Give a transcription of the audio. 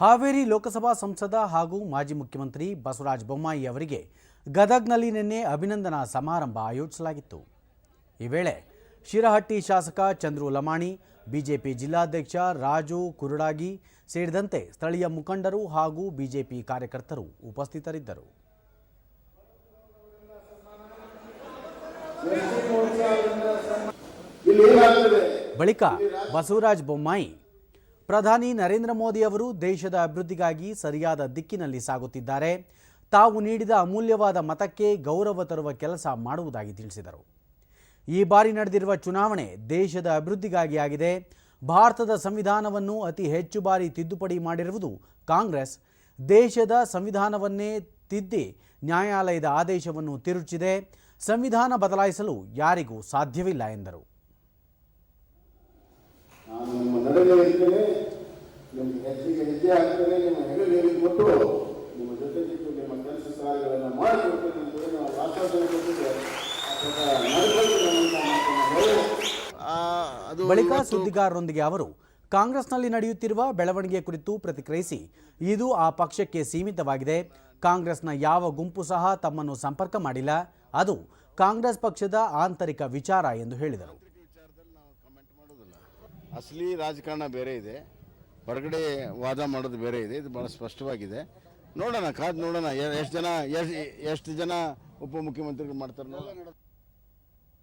ಹಾವೇರಿ ಲೋಕಸಭಾ ಸಂಸದ ಹಾಗೂ ಮಾಜಿ ಮುಖ್ಯಮಂತ್ರಿ ಬಸವರಾಜ ಬೊಮ್ಮಾಯಿ ಅವರಿಗೆ ಗದಗ್ನಲ್ಲಿ ನಿನ್ನೆ ಅಭಿನಂದನಾ ಸಮಾರಂಭ ಆಯೋಜಿಸಲಾಗಿತ್ತು. ಈ ವೇಳೆ ಶಿರಹಟ್ಟಿ ಶಾಸಕ ಚಂದ್ರು ಲಮಾಣಿ ಬಿಜೆಪಿ ಜಿಲ್ಲಾಧ್ಯಕ್ಷ ರಾಜು ಕುರುಡಾಗಿ ಸೇರಿದಂತೆ ಸ್ಥಳೀಯ ಮುಖಂಡರು ಹಾಗೂ ಬಿಜೆಪಿ ಕಾರ್ಯಕರ್ತರು ಉಪಸ್ಥಿತರಿದ್ದರು. ಬಳಿಕ ಬಸವರಾಜ ಬೊಮ್ಮಾಯಿ ಪ್ರಧಾನಿ ನರೇಂದ್ರ ಮೋದಿ ಅವರು ದೇಶದ ಅಭಿವೃದ್ಧಿಗಾಗಿ ಸರಿಯಾದ ದಿಕ್ಕಿನಲ್ಲಿ ಸಾಗುತ್ತಿದ್ದಾರೆ. ತಾವು ನೀಡಿದ ಅಮೂಲ್ಯವಾದ ಮತಕ್ಕೆ ಗೌರವ ತರುವ ಕೆಲಸ ಮಾಡುವುದಾಗಿ ತಿಳಿಸಿದರು. ಈ ಬಾರಿ ನಡೆದಿರುವ ಚುನಾವಣೆ ದೇಶದ ಅಭಿವೃದ್ಧಿಗಾಗಿ ಆಗಿದೆ. ಭಾರತದ ಸಂವಿಧಾನವನ್ನು ಅತಿ ಹೆಚ್ಚು ಬಾರಿ ತಿದ್ದುಪಡಿ ಮಾಡಿರುವುದು ಕಾಂಗ್ರೆಸ್. ದೇಶದ ಸಂವಿಧಾನವನ್ನೇ ತಿದ್ದಿ ನ್ಯಾಯಾಲಯದ ಆದೇಶವನ್ನು ತಿರುಚಿದೆ. ಸಂವಿಧಾನ ಬದಲಾಯಿಸಲು ಯಾರಿಗೂ ಸಾಧ್ಯವಿಲ್ಲ ಎಂದರು. ನಿಮ್ಗೆ ಹೆಜ್ಜೆಗೆ ಹೆಜ್ಜೆ ಹಾಕ್ತೇನೆ ನಿಮ್ಮ ಹೆಗಲಿಗೆ ಕೊಟ್ಟು ನಿಮ್ಮ ಜೊತೆ ನಿಮ್ಮ ಕೆಲಸ ಕಾರ್ಯಗಳನ್ನು ಮಾಡಿಕೊಡ್ತೇನೆ ಅಂತೇಳಿ ನಾವು ಆಶ್ವಾಸನೆ ಕೊಟ್ಟಿದ್ದೆ ಅದನ್ನ ನಡ್ಕೊಳ್ತೇನೆ ಅಂತ ಆ, ಅದು ಬಳಿಕ ಸುದ್ದಿಗಾರರೊಂದಿಗೆ ಅವರು ಕಾಂಗ್ರೆಸ್ನಲ್ಲಿ ನಡೆಯುತ್ತಿರುವ ಬೆಳವಣಿಗೆ ಕುರಿತು ಪ್ರತಿಕ್ರಿಯಿಸಿ ಇದು ಆ ಪಕ್ಷಕ್ಕೆ ಸೀಮಿತವಾಗಿದೆ. ಕಾಂಗ್ರೆಸ್ನ ಯಾವ ಗುಂಪು ಸಹ ತಮ್ಮನ್ನು ಸಂಪರ್ಕ ಮಾಡಿಲ್ಲ. ಅದು ಕಾಂಗ್ರೆಸ್ ಪಕ್ಷದ ಆಂತರಿಕ ವಿಚಾರ ಎಂದು ಹೇಳಿದರು. ವಿಚಾರದಲ್ಲಿ ನಾವು ಕಮೆಂಟ್ ಮಾಡೋದಿಲ್ಲ ಅಸಲಿ ರಾಜಕಾರಣ ಬೇರೆ ಇದೆ. ಹೊರಗಡೆ ವಾದ ಮಾಡೋದು ಬೇರೆ ಇದೆ, ಇದು ಭಾಳ ಸ್ಪಷ್ಟವಾಗಿದೆ. ನೋಡೋಣ, ಕಾದು ನೋಡೋಣ ಎಷ್ಟು ಜನ, ಎಷ್ಟು ಎಷ್ಟು ಜನ ಉಪಮುಖ್ಯಮಂತ್ರಿಗಳು ಮಾಡ್ತಾರೆ ನೋಡೋಣ.